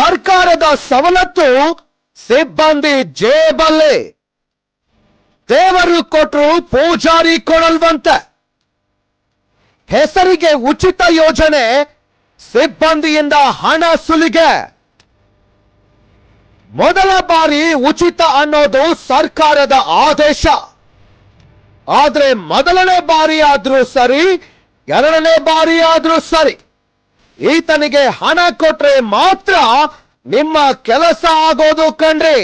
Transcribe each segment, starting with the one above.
ಸರ್ಕಾರದ ಸವಲತ್ತು ಸಿಬ್ಬಂದಿ ಜೇಬಲ್ಲಿ. ದೇವರು ಕೊಟ್ಟರು ಪೂಜಾರಿ ಕೊಡಲ್ವಂತೆ. ಹೆಸರಿಗೆ ಉಚಿತ ಯೋಜನೆ ಸಿಬ್ಬಂದಿಯಿಂದ ಹಣ ಸುಲಿಗೆ. ಮೊದಲ ಬಾರಿ ಉಚಿತ ಅನ್ನೋದು ಸರ್ಕಾರದ ಆದೇಶ. ಆದ್ರೆ ಮೊದಲನೇ ಬಾರಿ ಆದ್ರೂ ಸರಿ, ಎರಡನೇ ಬಾರಿ ಆದ್ರೂ ಸರಿ. ಈತನಿಗೆ ಹಣ ಕೊಟ್ರೆ ಮಾತ್ರ ನಿಮ್ಮ ಕೆಲಸ ಆಗೋದು ಕಣ್ರಿ.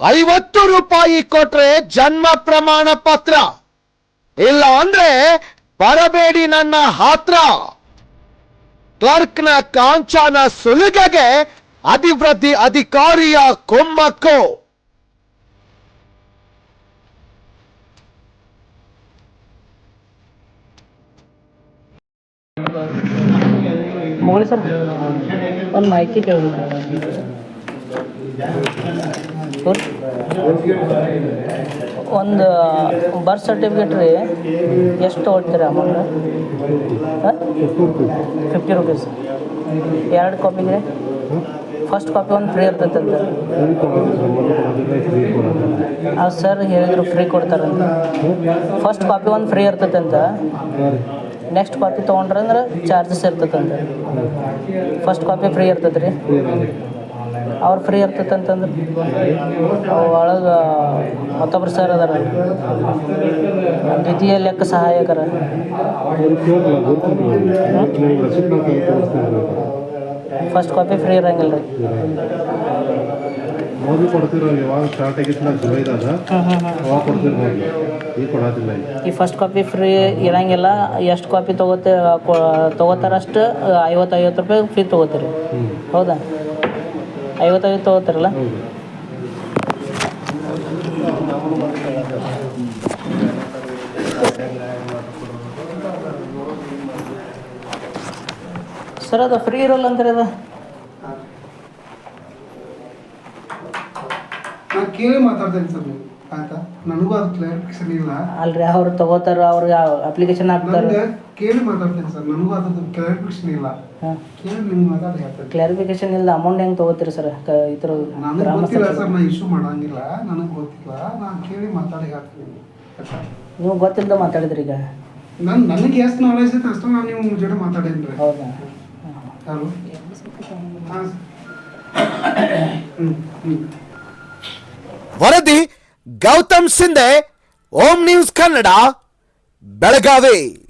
ಐವತ್ತು ರೂಪಾಯಿ ಕೊಟ್ರೆ ಜನ್ಮ ಪ್ರಮಾಣ ಪತ್ರ. ಇಲ್ಲ ಅಂದ್ರೆ ಬರಬೇಡಿ ನನ್ನ ಹತ್ರ. ಕ್ಲರ್ಕ್ನ ಕಾಂಚನ ಸುಲಿಗೆಗೆ ಅಭಿವೃದ್ಧಿ ಅಧಿಕಾರಿಯ ಕುಮ್ಮಕ್ಕು. ಮುಗಳಿ ಸರ್? ಒಂದು ಮಾಹಿತಿ ಕೇಳಬೇಕು. ಒಂದು ಬರ್ತ್ ಸರ್ಟಿಫಿಕೇಟ್ ರೀ. ಎಷ್ಟು ತೊಗೊಳ್ತೀರಿ ಅಮೌಂಟ್ ಫಿಫ್ಟಿ ರುಪೀಸ್ ಎರಡು ಕಾಪಿಗೆ ಫಸ್ಟ್ ಕಾಪಿ ಒಂದು ಫ್ರೀ ಇರ್ತೈತಂತ ಅದು ಸರ್, ಹೇಳಿದ್ರು ಫ್ರೀ ಕೊಡ್ತಾರಂತ. ಫಸ್ಟ್ ಕಾಪಿ ಒಂದು ಫ್ರೀ ಇರ್ತೈತಂತ ನೆಕ್ಸ್ಟ್ ಕಾಪಿ ತೊಗೊಂಡ್ರೆ ಅಂದ್ರೆ ಚಾರ್ಜಸ್ ಇರ್ತೈತಂತ. ಫಸ್ಟ್ ಕಾಪಿ ಫ್ರೀ ಇರ್ತೈತೆ ರೀ. ಅವ್ರು ಫ್ರೀ ಇರ್ತೈತೆ ಅಂತಂದ್ರೆ ಒಳಗೆ ಮತ್ತೊಬ್ರು ಸರ್ ಅದಾರ. ದ್ವಿತೀಯ ಲೆಕ್ಕ ಸಹಾಯಕರ. ಫಸ್ಟ್ ಕಾಪಿ ಫ್ರೀ ಇರಂಗಿಲ್ಲ ರೀ. ಮೋದಿ ಕೊಡ್ತಿರೋ ಯಾವಾಗ ಸ್ಟಾರ್ಟ್ ಆಗಿತ್ತು ಜುಲೈದಾಗ ಅವಾಗ ಕೊಡ್ತಿರೋ ಈ ಫಸ್ಟ್ ಕಾಪಿ ಫ್ರೀ ಇರಂಗಿಲ್ಲ ಎಷ್ಟು ಕಾಪಿ ತಗೋತ ತೊಗೋತಾರಷ್ಟು ಐವತ್ತು ಐವತ್ತು ರೂಪಾಯಿ ಫ್ರೀ ತಗೋತೀರಿ. ಹೌದಾ? ಐವತ್ತೈದು ತೊಗೋತಾರಲ್ಲ? ತಗೋತಾರಲ್ಲ ಸರ್ ಅದು ಫ್ರೀ ಇರೋಲ್ಲ ಅಂತಾರೆ ಅದು? ಕೇಳಿ ಮಾತಾಡ್ತೇನೆ ಸರ್. ನೀವು ಆಯ್ತಾ? ನನಗೂ ಅದು ಕ್ಲಾರಿಫಿಕೇಶನ್ ಇಲ್ಲ. ಅಲ್ರಿ ಅವ್ರು ತಗೋತಾರ ಅವ್ರಿಗೆ ಅಪ್ಲಿಕೇಶನ್ ಹಾಕ್ತಾರೆ? ನನಗೆ ಕೇಳಿ ಮಾತಾಡ್ತೇನೆ ಸರ್. ನನಗೂ ಅದ್ರದ್ದು ಕ್ಲಾರಿಫಿಕೇಶನ್ ಇಲ್ಲ. ಹಾಂ. ಕೇಳಿ ನಿಮ್ಗೆ ಮಾತಾಡಿ ಹೇಳ್ತೇನೆ. ಕ್ಲಾರಿಫಿಕೇಶನ್ ಇಲ್ಲ ಅಮೌಂಟ್ ಹೆಂಗೆ ತಗೋತೀರಿ ಸರ್? ಈ ಥರ ನನಗೆ ಗ್ರಾಮ ಗೊತ್ತಿಲ್ಲ ಸರ್ ನಾ ಇಶ್ಯೂ ಮಾಡಂಗಿಲ್ಲ. ನನಗೆ ಗೊತ್ತಿಲ್ಲ. ನಾನು ಕೇಳಿ ಮಾತಾಡಿ ಹೇಳ್ತೀನಿ ಆಯ್ತಾ? ನೀವು ಗೊತ್ತಿಲ್ಲದ ಮಾತಾಡಿದ್ರಿ ಈಗ? ನಾನು ನನಗೆ ಎಷ್ಟು ನಾಲೆಜ್ ಐತೆ ಅಷ್ಟು. ನಾನು ನಿಮ್ಮ ಜೊತೆ ಮಾತಾಡೇನಿ ರೀ. ಹೌದಾ? ಹಲೋ ಹಾಂ ಹ್ಞೂ ಹ್ಞೂ ವರದಿ ಗೌತಮ್ ಸಿಂಧೆ ಓಂ ನ್ಯೂಸ್ ಕನ್ನಡ ಬೆಳಗಾವಿ.